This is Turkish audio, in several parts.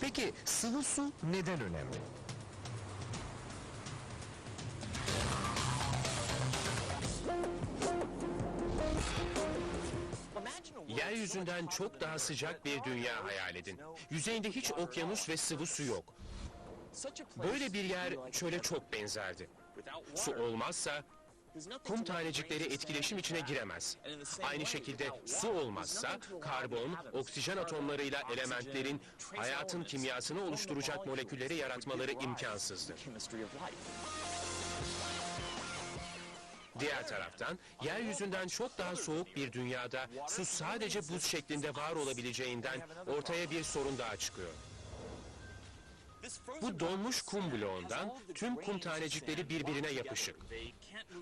Peki sıvı su neden önemli? Yeryüzünden çok daha sıcak bir dünya hayal edin. Yüzeyinde hiç okyanus ve sıvı su yok. Böyle bir yer çöle çok benzerdi. Su olmazsa kum tanecikleri etkileşim içine giremez. Aynı şekilde su olmazsa karbon, oksijen atomlarıyla elementlerin hayatın kimyasını oluşturacak molekülleri yaratmaları imkansızdır. Diğer taraftan yeryüzünden çok daha soğuk bir dünyada su sadece buz şeklinde var olabileceğinden ortaya bir sorun daha çıkıyor. Bu donmuş kum bloğundan tüm kum tanecikleri birbirine yapışık.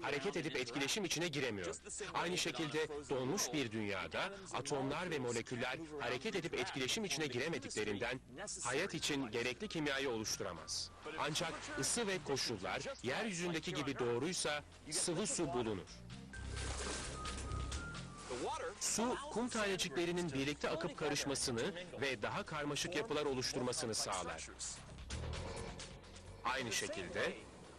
Hareket edip etkileşim içine giremiyor. Aynı şekilde donmuş bir dünyada atomlar ve moleküller hareket edip etkileşim içine giremediklerinden hayat için gerekli kimyayı oluşturamaz. Ancak ısı ve koşullar yeryüzündeki gibi doğruysa sıvı su bulunur. Su, kum taneciklerinin birlikte akıp karışmasını ve daha karmaşık yapılar oluşturmasını sağlar. Aynı şekilde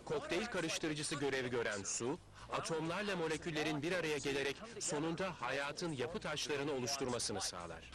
kokteyl karıştırıcısı görevi gören su, atomlarla moleküllerin bir araya gelerek sonunda hayatın yapı taşlarını oluşturmasını sağlar.